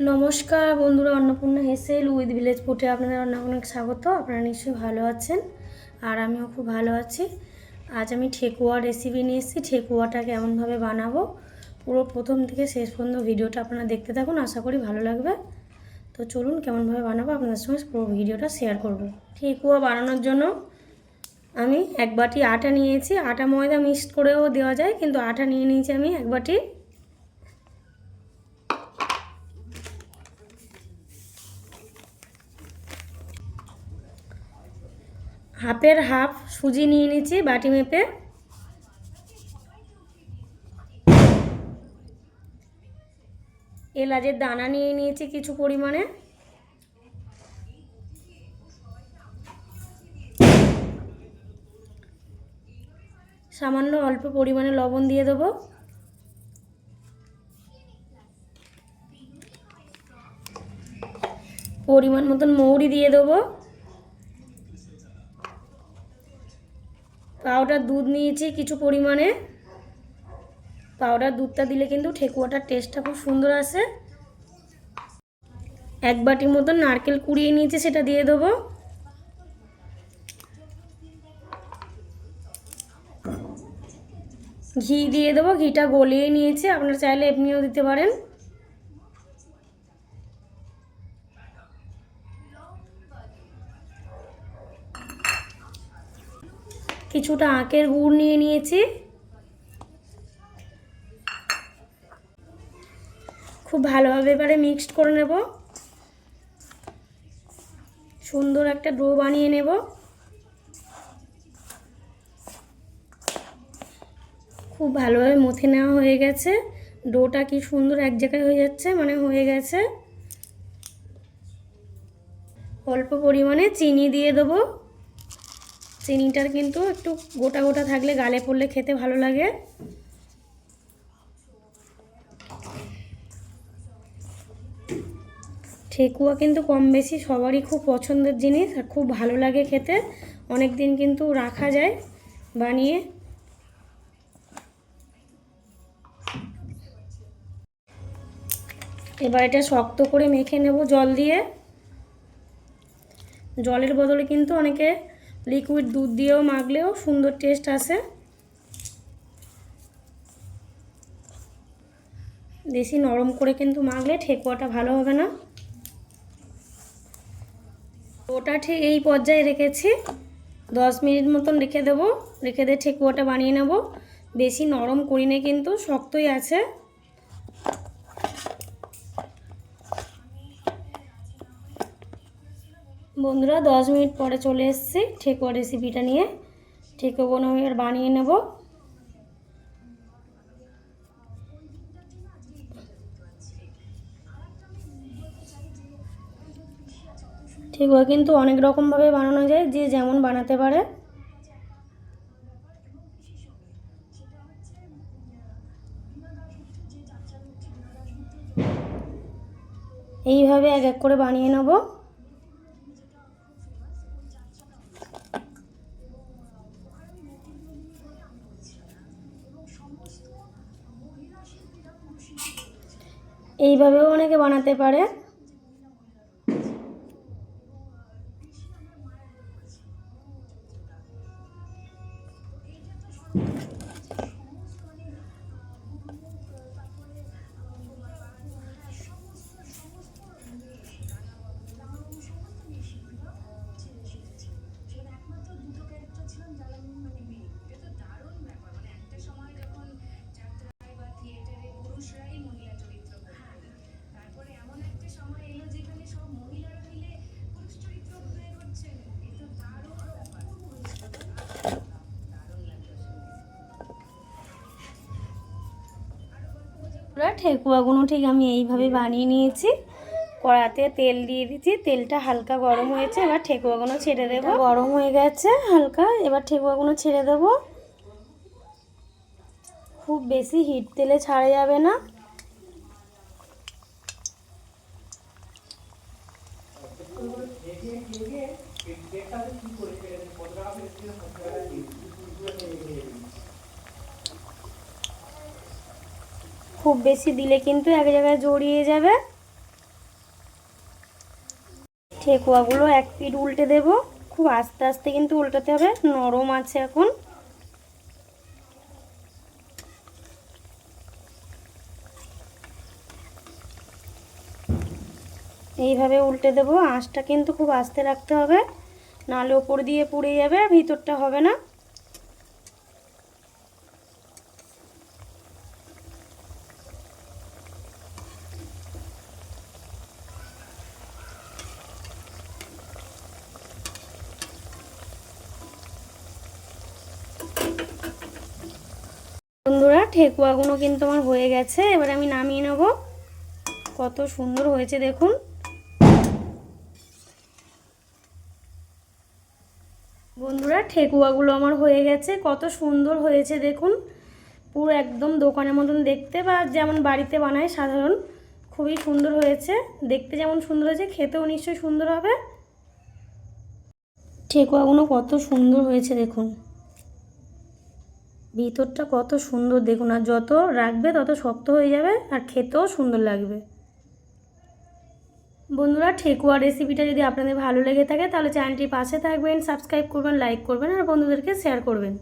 নমস্কার বন্ধুরা, Annapurna হেসেল with village ফুটে আপনাদের অনেক অনেক স্বাগত। আপনারা নিশ্চয়ই ভালো আছেন আর আমিও খুব ভালো আছি। আজ আমি ঠেকুয়া রেসিপি নিয়ে এসেছি। ঠেকুয়াটা কেমনভাবে বানাবো? পুরো প্রথম থেকে শেষ পর্যন্ত ভিডিওটা আপনারা দেখতে থাকুন, আশা করি ভালো লাগবে। তো চলুন কেমনভাবে বানাবো, আপনাদের সঙ্গে পুরো ভিডিওটা শেয়ার করব। ঠেকুয়া বানানোর জন্য আমি এক বাটি আটা নিয়েছি। আটা ময়দা মিক্সড করেও দেওয়া যায়, কিন্তু আটা নিয়ে নিয়েছি আমি এক বাটি হাফের হাফ সুজি নিয়ে নিচ্ছি বাটি মেপে। এলাচের দানা নিয়ে নিয়েছি কিছু পরিমাণে। সামান্য অল্প পরিমাণে লবণ দিয়ে দেবো। পরিমাণ মতন মৌরি দিয়ে দেবো। পাউডার দুধ নিয়েছি কিছু পরিমাণে। পাউডার দুধটা দিলে কিন্তু ঠেকুয়াটার টেস্টটা খুব সুন্দর আসে। এক বাটি মতন নারকেল কুড়িয়ে নিয়েছি, সেটা দিয়ে দেবো। ঘি দিয়ে দেবো, ঘিটা গলিয়ে নিয়েছি, আপনারা চাইলে এমনিও দিতে পারেন। কিছুটা আখের গুড় নিয়ে নিয়েছি। খুব ভালোভাবে এবারে মিক্সড করে নেব। সুন্দর একটা ডো বানিয়ে নেব। খুব ভালোভাবে মথে নেওয়া হয়ে গেছে। ডোটা কি সুন্দর এক জায়গায় হয়ে যাচ্ছে মানে হয়ে গেছে। অল্প পরিমাণে চিনি দিয়ে দেবো। চিনিটার কিন্তু একটু গোটা গোটা থাকলে গালে পড়লে খেতে ভালো লাগে। ঠেকুয়া কিন্তু কম বেশি, সবারই খুব পছন্দের জিনিস আর খুব ভালো লাগে খেতে। অনেক দিন কিন্তু রাখা যায় বানিয়ে। এবার এটা শক্ত করে মেখে নেব জল দিয়ে। জলের বদলে কিন্তু অনেকে লিকুইড দুধ দিয়েও মাখলেও সুন্দর টেস্ট আসে। বেশি নরম করে কিন্তু মাখলে ঠেকুয়াটা ভালো হবে না। ওটা ঠিক এই পর্যায়ে রেখেছি। দশ মিনিট মতন রেখে দেবো। রেখে দিয়ে ঠেকুয়াটা বানিয়ে নেব। বেশি নরম করি না কিন্তু, শক্তই আছে। বন্ধুরা, দশ মিনিট পরে চলে এসেছি ঠেকুয়া রেসিপিটা নিয়ে। ঠেকুয়াগুলো আমি এবার বানিয়ে নেব। ঠেকুয়া কিন্তু অনেক রকমভাবে বানানো যায়, যে যেমন বানাতে পারে। এইভাবে এক এক করে বানিয়ে নেব। এইভাবেও অনেকে বানাতে পারে। ঠেকুয়াগুলো ঠিক আমি এইভাবে বানিয়ে নিয়েছি। কড়াতে তেল দিয়ে দিচ্ছি। তেলটা হালকা গরম হয়েছে এবার ঠেকুয়াগুলো ছেড়ে দেবো। গরম হয়ে গেছে হালকা। এবার ঠেকুয়াগুলো ছেড়ে দেবো। খুব বেশি হিট তেলে ছাড়া যাবে না। খুব বেশি দিলে কিন্তু এক জায়গায় জড়িয়ে যাবে। ঠেকুয়াগুলো এক পিঠ উল্টে দেব। খুব আস্তে আস্তে কিন্তু উল্টাতে হবে, নরম আছে এখন। এইভাবে উল্টে দেবো, আঁচটা কিন্তু খুব আস্তে রাখতে হবে। নাহলে ওপর দিয়ে পুড়ে যাবে ভিতরটা হবে না বন্ধুরা ঠেকুয়াগুলো কিন্তু আমার হয়ে গেছে। এবার আমি নামিয়ে নেব। কত সুন্দর হয়েছে, দেখুন। বন্ধুরা, ঠেকুয়াগুলো আমার হয়ে গেছে। কত সুন্দর হয়েছে, দেখুন। পুরো একদম দোকানের মতন দেখতে বা যেমন বাড়িতে বানায় সাধারণ, খুবই সুন্দর হয়েছে। দেখতে যেমন সুন্দর হয়েছে, খেতেও নিশ্চয়ই সুন্দর হবে। ঠেকুয়াগুলো কত সুন্দর হয়েছে, দেখুন। ভিতরটা কত সুন্দর, দেখুন, আর যত রাখবে তত শক্ত হয়ে যাবে আর খেতেও সুন্দর লাগবে। বন্ধুরা, ঠেকুয়া রেসিপিটা যদি আপনাদের ভালো লেগে থাকে, তাহলে চ্যানেলটির পাশে থাকবেন সাবস্ক্রাইব করবেন লাইক করবেন, আর বন্ধুদেরকে শেয়ার করবেন।